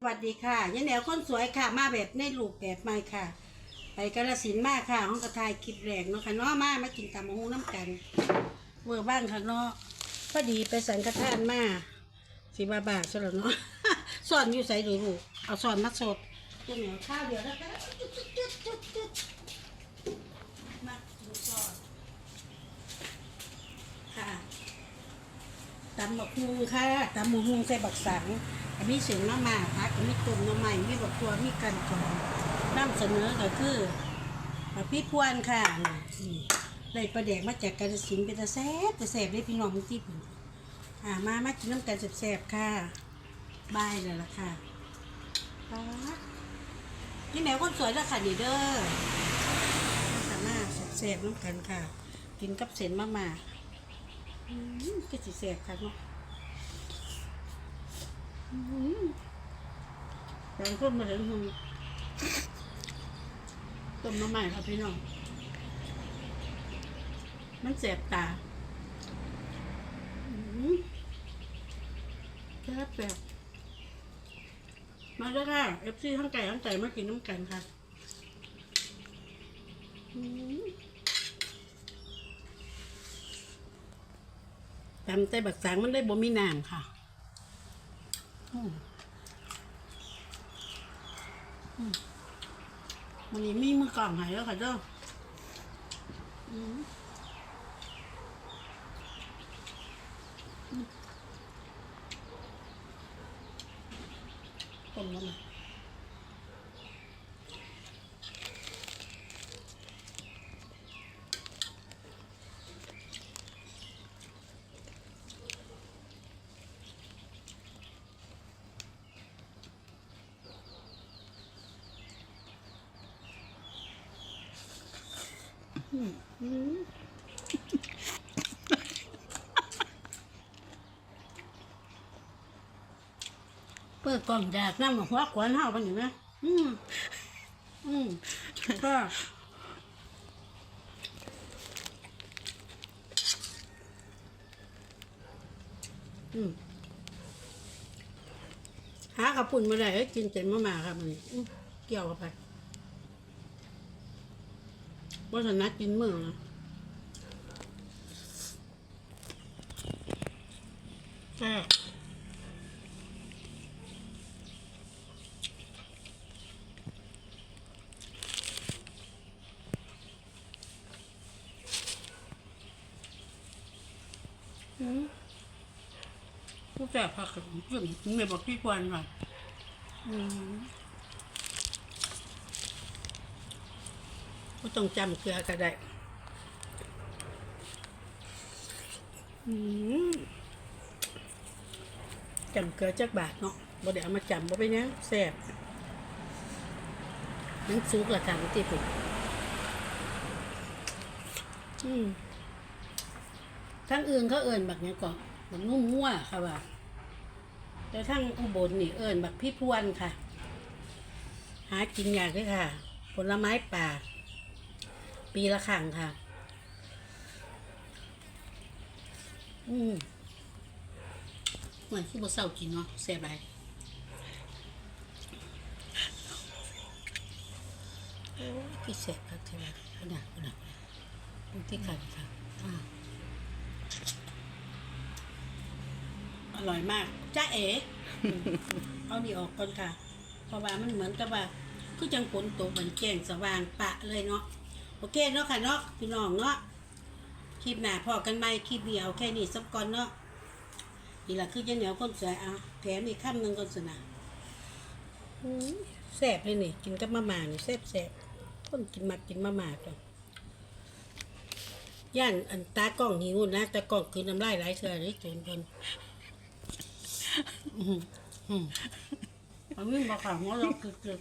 สวัสดีค่ะยันแนวคนสวยค่ะ มาแบบในรูปแบบใหม่ค่ะ ไปกาลสินมากค่ะห้องกระทายคลิปแรกเนาะค่ะเนาะมามากินตำมะฮุงน้ำกันเวอร์บ้างค่ะเนาะพอดีไปสังฆทานมาสิบาบาทซะแล้วเนาะสอนอยู่ใส่ดูลูกเอาสอนมาสดยันแนวข้าวเดียวแล้วก็มาดูสอนค่ะตำบักฮุงค่ะตำบักฮุงใส่บักสัง อันนี้เสียงมาม่าพักอันนี้ตุ่มน้ำใหม่มีบักตัวมีกันกรองนำเสนอก็คือบักพี่พวนค่ะนี่ได้ประเด็กมาจากกาฬสินเป็นตะแซ่บตะแซ่บได้พี่น้องที่ผมอ่ามามากินน้ำกันแซ่บๆค่ะบายเลยล่ะค่ะป๊านี่แมวคนสวยแล้วค่ะดีเด้อมามารถแซ่บๆน้ำกันค่ะ กินกับเส้นมาม่าอืมก็สิแสบค่ะเนาะ บางคนมาถึงหงต้มน้ำใหม่ครับพี่น้อง มันแสบตาแซ่บแบบมาแล้วค่ะเอฟซีทั้งไก่ทั้งไก่มากินน้ำกันค่ะอืมตำแต่บักสางมันได้บ่มีน้ำค่ะ วันนี้มีมือกล่องหายแล้วค่ะเจ้าผมแล้วมา เปิดกล่องแดดน้ำหัวขวานเฮากันอยู่ไหมอืมอืมก็อืมหากระปุ่นมาได้เอ้ยกินเต็มมามาครับมันเกี่ยวกับไป ว่าสนัดกินมือนะแซ่บอืมผู้แซ่บผักขึ้นไม่บอกพี่ควรว่ะอืม ก็ต้องจำเกลือก็ได้จำเกลือจักบาทเนาะบ่ได้เอามาจำบ่ไปนหยังแซ่บนังซุกละกันที่ผมทั้งอื่นเขาเอิญบักหยังก่อนบักนุ่มงัวค่ะว่าแต่ทั้งอุบลนี่เอิญบักพี่พวนค่ะ หากินยากเลยค่ะ ผลไม้ป่า ปีละครั้งค่ะ อืมเหมือนที่บ่เศร้ากินเนาะแซ่บไรโอ้ยพี่แซ่บครับเทวาขนาดขนาดที่กันค่ะอร่อยมากจ้าเอ๋เอาดีออกก่อนค่ะ เพราะว่ามันเหมือนกับว่า คือจังฝนตกเหมือนแจ้งสว่างปะเลยเนาะ โอเคเนาะค่ะเนาะพี่น้องเนาะคลิปหน้าพอกันไหมคลิปเดียวแค่นี้สักก่อนเนาะนี่แหละคือเจะเหนียวคนสวยอะแถมอีกคำหนึ่งก่อนสนะแซ่บเลยนี่กินกับมะม่านี่แซ่บแซ่บคนกินมากินมะม่าจ้ะย่านอันตากล้องหิวนะตากล้องคือน้ำลายไหลเสือเลยจนคนอืมอืมอันนี้มาข่าวหัวเราคือคือ